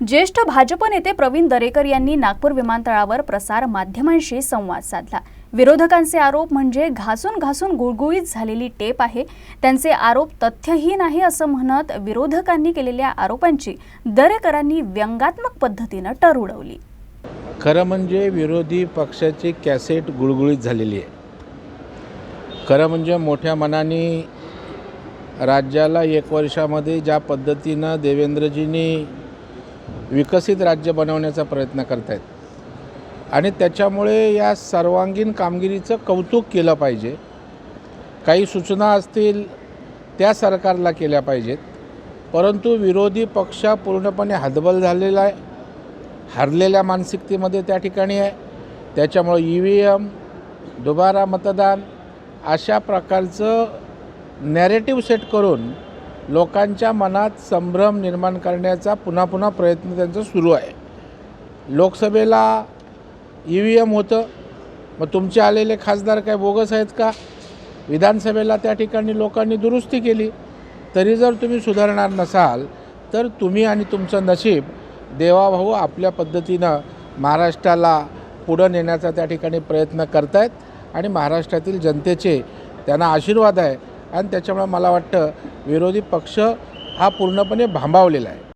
ज्येष्ठ भाजप नेते प्रवीण दरेकर यांनी नागपूर विमानतळावर प्रसार माध्यमांशी संवाद साधला. विरोधकांचे आरोप म्हणजे घासून घासून गुळगुळीत झालेली टेप आहे. त्यांचे आरोप तथ्यहीन आहे असं म्हणत विरोधकांनी केलेल्या आरोपांची दरेकरांनी व्यंगात्मक पद्धतीनं टर उडवली. खरं म्हणजे विरोधी पक्षाची कॅसेट गुळगुळीत झालेली आहे. खरं म्हणजे मोठ्या मनाने राज्याला एक वर्षामध्ये ज्या पद्धतीनं देवेंद्रजींनी विकसित राज्य बनवण्याचा प्रयत्न करत आहेत आणि त्याच्यामुळे या सर्वांगीण कामगिरीचं कौतुक केलं पाहिजे. काही सूचना असतील त्या सरकारला केल्या पाहिजेत. परंतु विरोधी पक्ष पूर्णपणे हतबल झालेला आहे. हरलेल्या मानसिकतेमध्ये त्या ठिकाणी आहे. त्याच्यामुळं ई व्ही एम दुबारा मतदान अशा प्रकारचं नॅरेटिव्ह सेट करून लोकांच्या मनात संभ्रम निर्माण करण्याचा पुन्हा पुन्हा प्रयत्न त्यांचा सुरू आहे. लोकसभेला ई व्ही एम होतं. मग तुमचे आलेले खासदार काय बोगस आहेत का? विधानसभेला त्या ठिकाणी लोकांनी दुरुस्ती केली. तरी जर तुम्ही सुधारणार नसाल तर तुम्ही आणि तुमचं नशीब देवाभाऊ आपल्या पद्धतीनं महाराष्ट्राला पुढं नेण्याचा त्या ठिकाणी प्रयत्न करतायत आणि महाराष्ट्रातील जनतेचे त्यांना आशीर्वाद आहे. आणि त्याच्यामुळे मला वाटतं विरोधी पक्ष हा पूर्णपणे भांबावलेला आहे.